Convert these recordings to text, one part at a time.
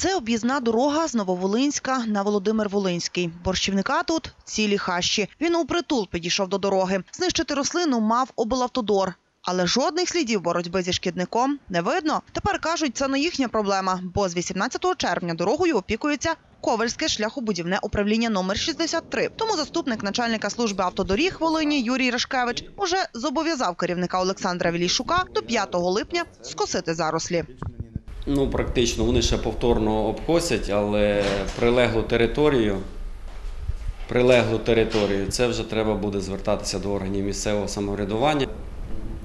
Це об'їзна дорога з Нововолинська на Володимир-Волинський. Борщівника тут цілі хащі. Він упритул підійшов до дороги. Знищити рослину мав облавтодор. Але жодних слідів боротьби зі шкідником не видно. Тепер кажуть, це не їхня проблема, бо з 18 червня дорогою опікується Ковальське шляхобудівне управління номер 63. Тому заступник начальника служби автодоріг Волині Юрій Рашкевич уже зобов'язав керівника Олександра Вілійшука до 5 липня скосити зарослі. Ну, практично, вони ще повторно обкосять, але прилеглу територію, прилеглу територію, це вже треба буде звертатися до органів місцевого самоврядування.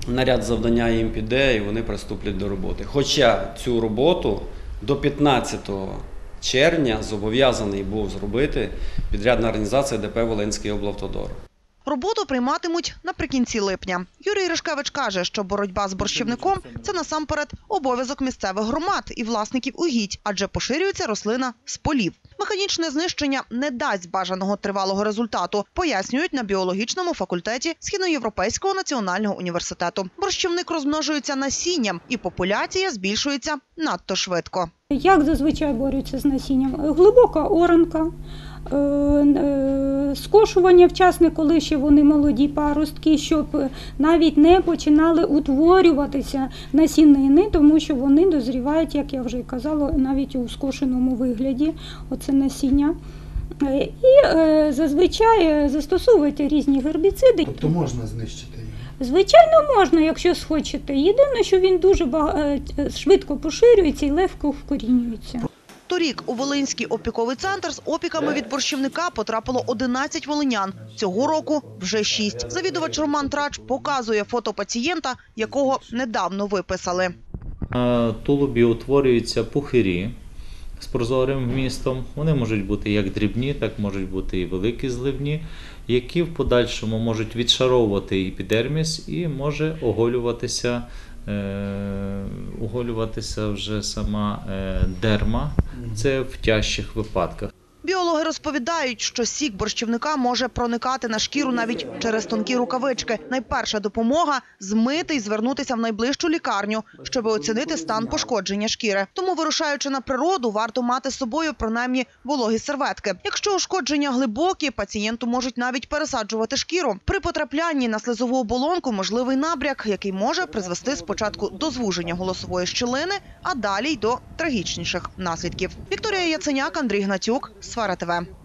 Наряд завдання їм піде і вони приступлять до роботи. Хоча цю роботу до 15 червня зобов'язаний був зробити підрядна організація ДП Волинський облавтодор. Роботу прийматимуть наприкінці липня. Юрій Ришкевич каже, що боротьба з борщівником це насамперед обов'язок місцевих громад і власників угідь, адже поширюється рослина з полів. Механічне знищення не дасть бажаного тривалого результату, пояснюють на біологічному факультеті Східноєвропейського національного університету. Борщівник розмножується насінням, і популяція збільшується надто швидко. Як зазвичай борються з насінням? Глибока оранка, е, скошування вчасне, коли ще вони молоді паростки, щоб е, навіть не починали утворюватися насінини, тому що вони дозрівають, як я вже казала, навіть у скошеному вигляді. Оце насіння. Е, І е, зазвичай застосовують різні гербіциди. Тобто можна знищити його. Звичайно, можна, якщо схочете. Єдине, що він дуже швидко поширюється і легко вкорінюється. Торік у Волинський опіковий центр з опіками від борщівника потрапило 11 волинян. Цього року вже 6. Завідувач Роман Трач показує фото пацієнта, якого недавно виписали. На тулубі утворюються пухирі з прозорим вмістом. Вони можуть бути як дрібні, так можуть бути і великі зливні, які в подальшому можуть відшаровувати епідерміс і може оголюватися, е, оголюватися вже сама е, дерма. Це в тяжчих випадках. Біологи розповідають, що сік борщівника може проникати на шкіру навіть через тонкі рукавички. Найперша допомога змити і звернутися в найближчу лікарню, щоб оцінити стан пошкодження шкіри. Тому, вирушаючи на природу, варто мати з собою принаймні вологі серветки. Якщо ушкодження глибокі, пацієнту можуть навіть пересаджувати шкіру. При потраплянні на слизову оболонку можливий набряк, який може призвести спочатку до звуження голосової щілини, а далі й до трагічніших наслідків. Вікторія Яценяк, Андрій Гнатюк, Сфера ТВ.